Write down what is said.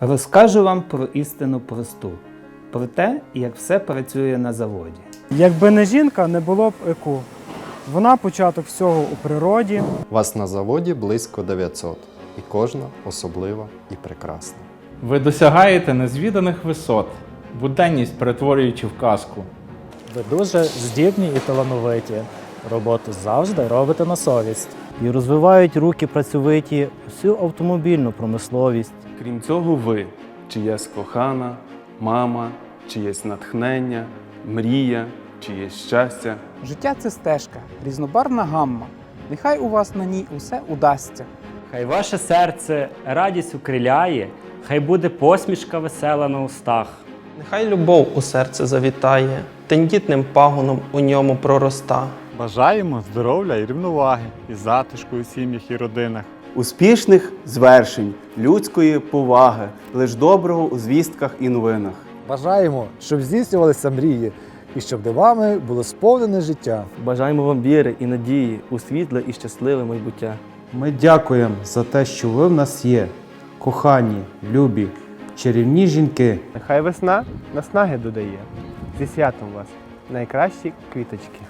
Розкажу вам про істину просту, про те, як все працює на заводі. Якби не жінка, не було б ЕКУ. Вона початок всього у природі. Вас на заводі близько 900, і кожна особлива і прекрасна. Ви досягаєте незвіданих висот, буденність перетворюючи в казку. Ви дуже здібні і талановиті. Роботу завжди робите на совість. І розвивають руки працьовиті всю автомобільну промисловість. Крім цього, ви чиясь кохана, мама, чиєсь натхнення, мрія, чиєсь щастя. Життя це стежка, різнобарна гамма. Нехай у вас на ній усе удасться. Хай ваше серце радість укриляє, хай буде посмішка весела на устах. Нехай любов у серце завітає, тендітним пагоном у ньому пророста. Бажаємо здоров'я і рівноваги, і затишку у сім'ях і родинах. Успішних звершень, людської поваги, лиш доброго у звістках і новинах. Бажаємо, щоб здійснювалися мрії і щоб дивами було сповнене життя. Бажаємо вам віри і надії у світле і щасливе майбуття. Ми дякуємо за те, що ви в нас є, кохані, любі, чарівні жінки. Нехай весна наснаги додає. Зі святом вас, найкращі квіточки.